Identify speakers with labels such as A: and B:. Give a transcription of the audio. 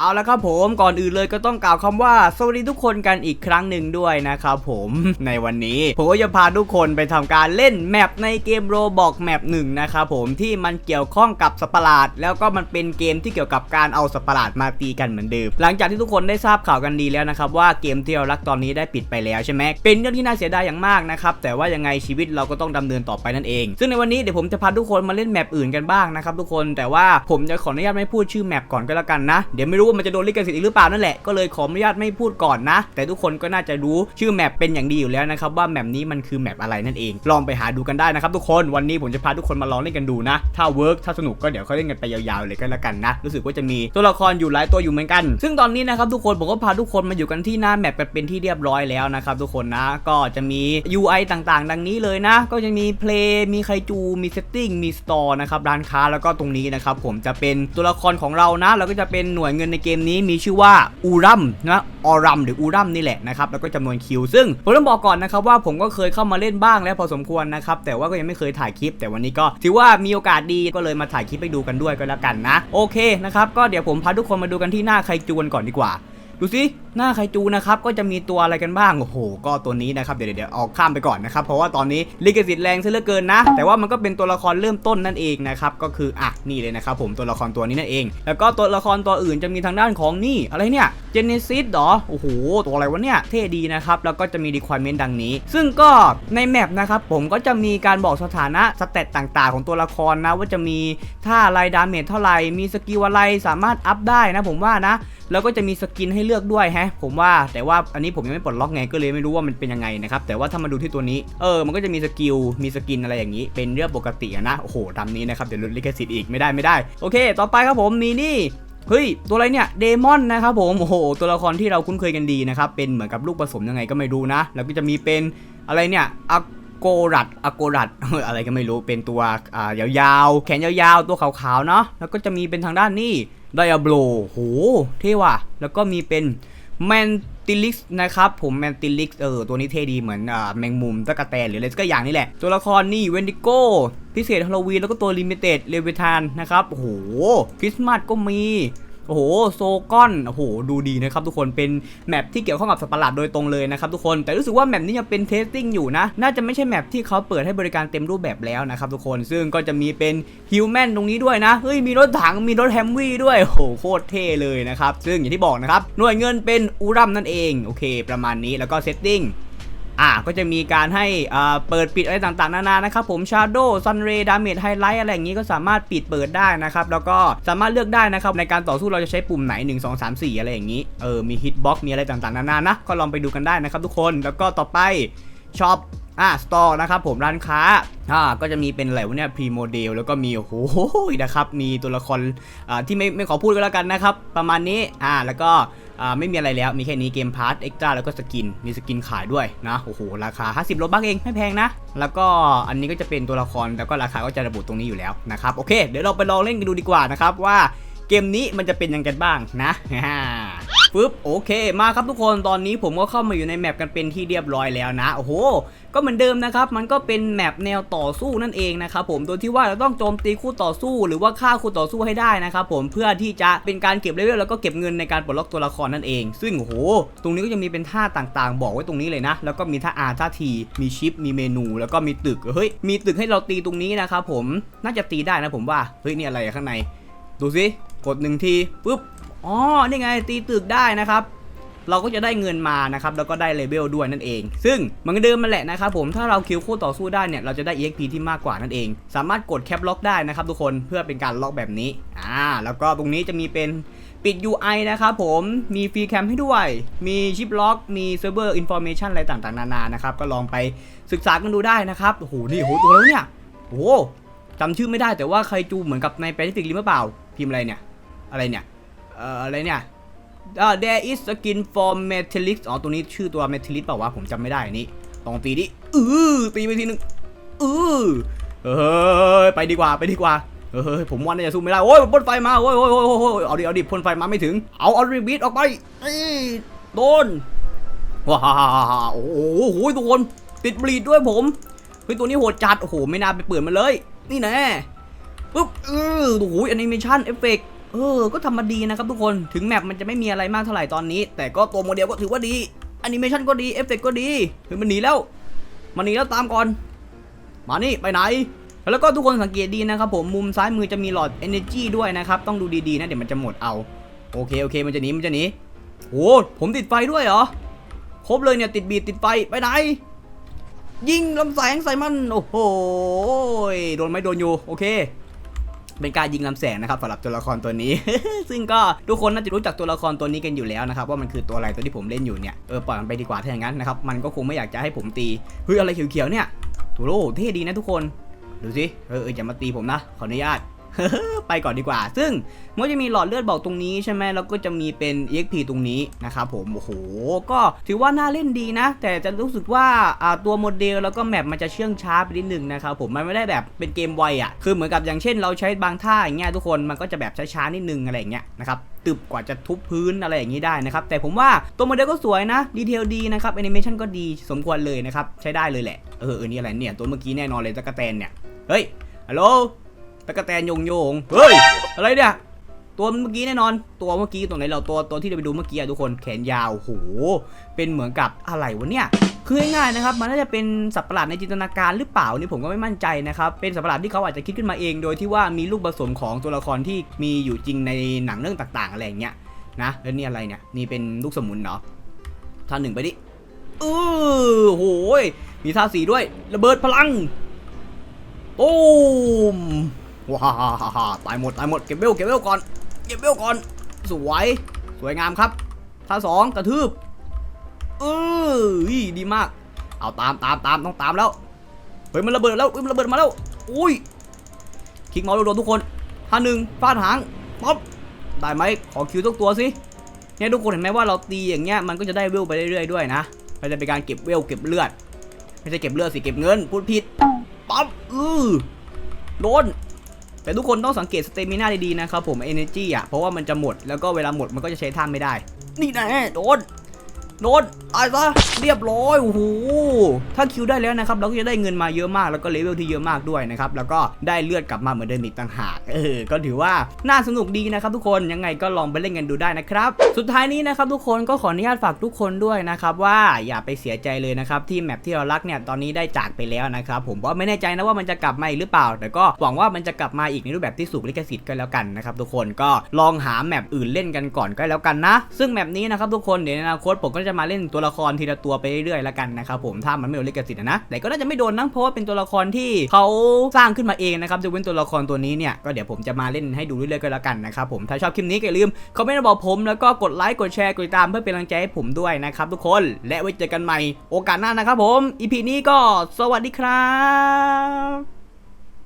A: เอาละครับผมก่อนอื่นเลยก็ต้องกล่าวคำว่าสวัสดีทุกคนกันอีกครั้งหนึ่งด้วยนะครับผมในวันนี้ผมก็จะพาทุกคนไปทำการเล่นแมปในเกมโรบอกแมปหนึ่งนะครับผมที่มันเกี่ยวข้องกับสัตว์ประหลาด แล้วก็มันเป็นเกมที่เกี่ยวกับการเอาสัตว์ประหลาดมาตีกันเหมือนเดิมหลังจากที่ทุกคนได้ทราบข่าวกันดีแล้วนะครับว่าเกมที่เรารักตอนนี้ได้ปิดไปแล้วใช่ไหมเป็นเรื่องที่น่าเสียดายอย่างมากนะครับแต่ว่ายังไงชีวิตเราก็ต้องดำเนินต่อไปนั่นเอง ซึ่งในวันนี้เดี๋ยวผมจะพาทุกคนมาเล่นแมปอื่นกันบ้างนะครับทุกคนแต่ว่าผมจะขออนุญาตไม่พูดชื่อแมปก่อนก็แล้วกันนะเดี๋ยวไม่รู้ว่ามันจะโดนลิขสิทธิ์อีกหรือเปล่านั่นแหละก็เลยขออนุญาตไม่พูดก่อนนะ แต่ทุกคนก็น่าจะรู้ชื่อแมปเป็นอย่างดีอยู่แล้วนะครับว่าแมปนี้มันคือแมปอะไรนั่นเอง ลองไปหาดูกันได้นะครับทุกคนวันนี้ผมจะพาทุกคนมาลองเล่นกันดูนะ ถ้าเวิร์กถ้าสนุกก็เดี๋ยวเขาเล่นกันไปยาวๆเลยก็แล้วกันนะ รู้สึกว่าจะมีตัวละครอยู่หลายตัวอยู่เหมือนกัน ซึ่งตอนนี้นะครับทุกคนผมก็พาทุกคนมาอยู่กันที่หน้าแมปกันเป็นที่เรียบร้อยแล้วนะครับทุกคนนะก็จะมี UI ต่างๆ ดังนี้เลยนะ ก็จะมี Play มีไคจูมี Setting มี Store นะครับร้านค้าแล้วก็ตรงนี้นะครับผมจะเป็นตัวละครของเรานะ แล้วก็จะเป็นหน่วยเงินในเกมนี้มีชื่อว่าอูรัมนะออรัมหรืออูรัมนี่แหละนะครับแล้วก็จำนวนคิว ซึ่งผมต้องบอกก่อนนะครับว่าผมก็เคยเข้ามาเล่นบ้างแล้วพอสมควรนะครับแต่ว่าก็ยังไม่เคยถ่ายคลิป แต่วันนี้ก็ถือว่ามีโอกาสดีก็เลยมาถ่ายคลิปไปดูกันด้วยก็แล้วกันนะ โอเคนะครับก็เดี๋ยวผมพาทุกคนมาดูกันที่หน้าไคจูนก่อนดีกว่า ดูสิหน้าไคจูนะครับก็จะมีตัวอะไรกันบ้างโอ้โห ก็ตัวนี้นะครับเดี๋ยวเดี๋ยวออกข้ามไปก่อนนะครับเพราะว่าตอนนี้ลิขสิทธิ์แรงซะเหลือเกินนะ แต่ว่ามันก็เป็นตัวละครเริ่มต้นนั่นเองนะครับก็คืออะนี่เลยนะครับผมตัวละครตัวนี้นั่นเอง แล้วก็ตัวละครตัวอื่นจะมีทางด้านของนี่อะไรเนี่ยเจเนซิสหรอโอ้โหตัวอะไรวะเนี่ยเท่ดีนะครับแล้วก็จะมี requirement ดังนี้ ซึ่งก็ในแมปนะครับผมก็จะมีการบอกสถานะสเตตต่างๆ ของตัวละครนะว่าจะมีท่าอะไรดาเมจเท่าไหร่มีสกิลอะไรสามารถอัพได้นะผมว่านะ แล้วก็จะมีสกินให้เลือกด้วยฮะ ผมว่าแต่ว่าอันนี้ผมยังไม่ปลดล็อกไงก็เลยไม่รู้ว่ามันเป็นยังไงนะครับ แต่ว่าถ้ามาดูที่ตัวนี้ เออ มันก็จะมีสกิล มีสกินอะไรอย่างนี้ เป็นเรื่องปกตินะ โอ้โหตานี้นะครับ เดี๋ยวลดลิขสิทธิ์อีกไม่ได้ไม่ได้ โอเค ต่อไปครับผมมีนี่เฮ้ย ตัวอะไรเนี่ย เดมอนนะครับผม โอ้โห ตัวละครที่เราคุ้นเคยกันดีนะครับ เป็นเหมือนกับลูกผสมยังไงก็ไม่รู้นะ แล้วก็จะมีเป็นอะไรเนี่ยอะโกรัดอะโกรัดอะไรก็ไม่รู้ เป็นตัวอ่ายาวๆ แขนยาวๆ ตัวขาวๆ เนาะ แล้วก็จะมีเป็นทางด้านนี้ ไดอาโบลโห เท่ว่ะ แล้วก็มีเป็นแมนติลิกนะครับผมแมนติลิกเออตัวนี้เท่ดีเหมือนอ่าแมงมุมตะกะแตนหรืออะไรสัก็อย่างนี่แหละ ตัวละครนี่เวนดิโก้พิเศษฮาโลวีนแล้วก็ตัวลิมิเต็ดเลเวทานนะครับโหคริสต์มาสก็มี โอ้โหโซกอนโอ้โหดูดีนะครับทุกคนเป็นแมปที่เกี่ยวข้องกับสัตว์ประหลาดโดยตรงเลยนะครับทุกคนแต่รู้สึกว่าแมปนี้ยังเป็นเทสติ้งอยู่นะ น่าจะไม่ใช่แมปที่เขาเปิดให้บริการเต็มรูปแบบแล้วนะครับทุกคนซึ่งก็จะมีเป็นฮิวแมนตรงนี้ด้วยนะเฮ้ยมีรถถังมีรถแฮมวี่ด้วยโอ้โหโคตรเท่เลยนะครับซึ่งอย่างที่บอกนะครับหน่วยเงินเป็นอูรัมนั่นเองโอเค ประมาณนี้แล้วก็เซตติ้ง อ่าก็จะมีการให้อ่าเปิดปิดอะไรต่างๆนานานะครับผม Shadow Sunray Damage Highlight อะไรอย่างนี้ก็สามารถปิดเปิดได้นะครับ แล้วก็สามารถเลือกได้นะครับ ในการต่อสู้เราจะใช้ปุ่มไหน 1 2 3 4 อะไรอย่างนี้ เออ มี Hitbox มีอะไรต่างๆนานานะ ก็ลองไปดูกันได้นะครับทุกคน แล้วก็ต่อไปช็อปอ่าสตอร์นะครับผมร้านค้าอ่าก็จะมีเป็นอะไรวะเนี่ยพรีโมเดลแล้วก็มีโอ้โหนะครับ มีตัวละครอ่าที่ไม่ไม่ขอพูดก็แล้วกันนะครับ ประมาณนี้อ่าแล้วก็ ไม่มีอะไรแล้วมีแค่นี้เกมพาร์ตเอ็กซ์ตร้าแล้วก็สกิน มีสกินขายด้วยนะโอ้โหราคา 50โลบักเองไม่แพงนะ แล้วก็อันนี้ก็จะเป็นตัวละครแล้วก็ราคาก็จะระบุตรงนี้อยู่แล้วนะครับโอเคเดี๋ยวเราไปลองเล่นกันดูดีกว่านะครับว่าเกมนี้มันจะเป็นยังไงบ้างนะ ปึ๊บโอเค มาครับทุกคนตอนนี้ผมก็เข้ามาอยู่ในแมปกันเป็นที่เรียบร้อยแล้วนะโอ้โหก็เหมือนเดิมนะครับ มันก็เป็นแมปแนวต่อสู้นั่นเองนะครับผมโดยที่ว่าเราต้องโจมตีคู่ต่อสู้ หรือว่าฆ่าคู่ต่อสู้ให้ได้นะครับผมเพื่อที่จะเป็นการเก็บเลเวลแล้วก็เก็บเงินในการปลดล็อกตัวละครนั่นเอง ซึ่งโอ้โหตรงนี้ก็จะมีเป็นท่าต่างๆ บอกไว้ตรงนี้เลยนะ แล้วก็มีท่าอาท่าทีมีชิปมีเมนู แล้วก็มีตึกเฮ้ยมีตึกให้เราตีตรงนี้นะครับผมน่าจะตีได้นะผมว่าเฮ้ยนี่อะไรข้างในดูสิกดหนึ่งทีปุ๊บ อ๋อ นี่ไงตีตึกได้นะครับ เราก็จะได้เงินมานะครับ แล้วก็ได้เลเวลด้วยนั่นเอง ซึ่งเหมันก็เดิมมันแหละนะครับผม ถ้าเราคิวคู่ต่อสู้ได้เนี่ย เราจะได้ EXP ที่มากกว่านั่นเอง สามารถกดแคปล็อกได้นะครับทุกคน เพื่อเป็นการล็อกแบบนี้ อ่า แล้วก็ตรงนี้จะมีเป็นปิด UI นะครับผม มีฟรีแคมให้ด้วย มีชิปล็อก มีเซิร์ฟเวอร์อินโฟเมชันอะไรต่างๆ นานานะครับ ก็ลองไปศึกษากันดูได้นะครับ โอ้โห นี่โหตัวแล้วเนี่ย โอ้โหจำชื่อไม่ได้แต่ว่าใครจูเหมือนกับในแปซิฟิกริมหรือเปล่า พิมพ์อะไรเนี่ย อะไรเนี่ย เอ่ออะไรเนี่ยอ่า there is skin for metallic อ๋อ ตัวนี้ชื่อตัว metallic เปล่าวะ ผมจำไม่ได้อันนี้ลองตีดิอือตีไปทีนึงอือเฮ้ย ไปดีกว่า ไปดีกว่า เฮ้ย ผมว่าน่าจะสู้ไม่ได้ โอ้ยพ่นไฟมา โอ้ยโอ้ยโอ้ยโอ้ยเอาดิ เอาดิพ่นไฟมาไม่ถึง เอาเอารีบีทออกไปเอ้ยโดน ว้าวโอ้โหทุกคน ติดบลีดด้วยผม เฮ้ย ตัวนี้โหดจัด โอ้โห ไม่น่าไปเปิดมันเลย นี่แน่ ปุ๊บเออโอ้โหแอนิเมชันเอฟเฟกต์ เออ ก็ทำมาดีนะครับทุกคน ถึงแมปมันจะไม่มีอะไรมากเท่าไหร่ตอนนี้ แต่ก็ตัวโมเดลก็ถือว่าดีแอนิเมชันก็ดี เอฟเฟกต์ก็ดีเฮ้ยมันหนีแล้ว มันหนีแล้วตามก่อน มานี่ไปไหน แล้วก็ทุกคนสังเกตดีนะครับผมมุมซ้ายมือจะมีหลอด Energy ด้วยนะครับ ต้องดูดีๆนะเดี๋ยวมันจะหมดเอา โอเคโอเค มันจะหนีมันจะหนีโอ้ผมติดไฟด้วยเหรอ ครบเลยเนี่ยติดบีดติดไฟไปไหน ยิงลำแสงใส่มัน โอ้โหโดนไหมโดนอยู่โอเค เป็นการยิงลำแสงนะครับสำหรับตัวละครตัวนี้ ซึ่งก็ทุกคนน่าจะรู้จักตัวละครตัวนี้กันอยู่แล้วนะครับว่ามันคือตัวอะไรตัวที่ผมเล่นอยู่เนี่ยเออปล่อยมันไปดีกว่าถ้าอย่างนั้นนะครับมันก็คงไม่อยากจะให้ผมตีเฮ้ยอะไรเขียวๆเนี่ยตัวโลเท่ดีนะทุกคนดูสิเออเอออย่ามาตีผมนะขออนุญาต ไปก่อนดีกว่า ซึ่งมันจะมีหลอดเลือดบอกตรงนี้ใช่ไหมแล้วก็จะมีเป็น EXP ตรงนี้นะครับผม โอ้โห ก็ถือว่าน่าเล่นดีนะ แต่จะรู้สึกว่าตัวโมเดลแล้วก็แมปมันจะเชื่องช้าไปนิดนึงนะครับผม มันไม่ได้แบบเป็นเกมไวอะ คือเหมือนกับอย่างเช่นเราใช้บางท่าอย่างเงี้ยทุกคน มันก็จะแบบช้าๆนิดนึงอะไรอย่างเงี้ยนะครับตึบกว่าจะทุบพื้นอะไรอย่างนี้ได้นะครับ แต่ผมว่าตัวโมเดลก็สวยนะ ดีเทลดีนะครับแอนิเมชันก็ดีสมควรเลยนะครับ ใช้ได้เลยแหละ เออเออนี่อะไรเนี่ย ตัวเมื่อกี้แน่นอนเลยตะกะแตนเนี่ย เฮ้ยฮัลโหล ตะกะแตนโยงโยงเฮ้ยอะไรเนี่ยตัวเมื่อกี้แน่นอน ตัวเมื่อกี้ตัวไหนเราตัวตัวที่เราไปดูเมื่อกี้อะทุกคนแขนยาวโหเป็นเหมือนกับอะไรวะเนี่ยคือง่ายๆนะครับมันน่าจะเป็นสัตว์ประหลาดในจินตนาการหรือเปล่านี่ผมก็ไม่มั่นใจนะครับเป็นสัตว์ประหลาดที่เขาอาจจะคิดขึ้นมาเอง โดยที่ว่ามีลูกผสมของตัวละครที่มีอยู่จริงในหนังเรื่องต่างๆอะไรอย่างเงี้ยนะแล้วนี่อะไรเนี่ยนี่เป็นลูกสมุนเหรอท่าหนึ่งไปดิเออโหยมีท่าสีด้วย ระเบิดพลังตูม ว้าตายหมดตายหมดเก็บเวลเก็บเวลก่อนเก็บเวลก่อน สวยสวยงามครับท่าสองกระทืบเออดีมาก เอาตามตามตามต้องตามแล้วเฮ้ยมันระเบิดแล้วเฮ้ยมันระเบิดมาแล้วอุ้ยคลิกเมาส์โดนทุกคนท่าหนึ่งฟาดหางป๊อปได้ไหมขอคิวทุกตัวสิเนี่ยทุกคนเห็นไหมว่าเราตีอย่างเงี้ยมันก็จะได้เวลไปเรื่อยๆด้วยนะมันจะเป็นการเก็บเวลเก็บเลือดไม่ใช่เก็บเลือดสิเก็บเงินพูดผิดป๊อปอือโดน แต่ทุกคนต้องสังเกตสเตมิน่าดีๆนะครับผมเอเนจีอะเพราะว่ามันจะหมดแล้วก็เวลาหมดมันก็จะใช้ท่าไม่ได้ นี่นะโดน โดนตายซะเรียบร้อยโอ้โหถ้าคิวได้แล้วนะครับ เราก็จะได้เงินมาเยอะมากแล้วก็เลเวลที่เยอะมากด้วยนะครับแล้วก็ได้เลือดกลับมาเหมือนเดิมอีกต่างหากเออก็ถือว่าน่าสนุกดีนะครับทุกคนยังไงก็ลองไปเล่นกันดูได้นะครับสุดท้ายนี้นะครับทุกคนก็ขออนุญาตฝากทุกคนด้วยนะครับว่าอย่าไปเสียใจเลยนะครับที่แมปที่เรารักเนี่ยตอนนี้ได้จากไปแล้วนะครับผมว่าไม่แน่ใจนะว่ามันจะกลับมาอีกหรือเปล่า แต่ก็หวังว่ามันจะกลับมาอีกในรูปแบบที่สูงลิขสิทธิ์ก็แล้วกันนะครับทุกคนก็ลองหาแมปอื่นเล่นกันก่อนก็แล้วกันนะ ซึ่งแมปนี้นะครับทุกคนเดี๋ยวในอนาคตผมก็จะมาเล่นตัวละครทีละตัวไปเรื่อยๆแล้วกันนะครับผมถ้ามันไม่โดนลิขสิทธิ์นะแต่ก็น่าจะไม่โดนนะเพราะว่าเป็นตัวละครที่เขาสร้างขึ้นมาเองนะครับจะเว้นตัวละครตัวนี้เนี่ยก็เดี๋ยวผมจะมาเล่นให้ดูเรื่อยๆก็แล้วกันนะครับผมถ้าชอบคลิปนี้ก็อย่าลืมคอมเมนต์บอกผมแล้วก็กดไลค์กดแชร์กดติดตามเพื่อเป็นกำลังใจให้ผมด้วยนะครับทุกคนและไว้เจอกันใหม่โอกาสหน้านะครับผมอีพีนี้ก็สวัสดีครับ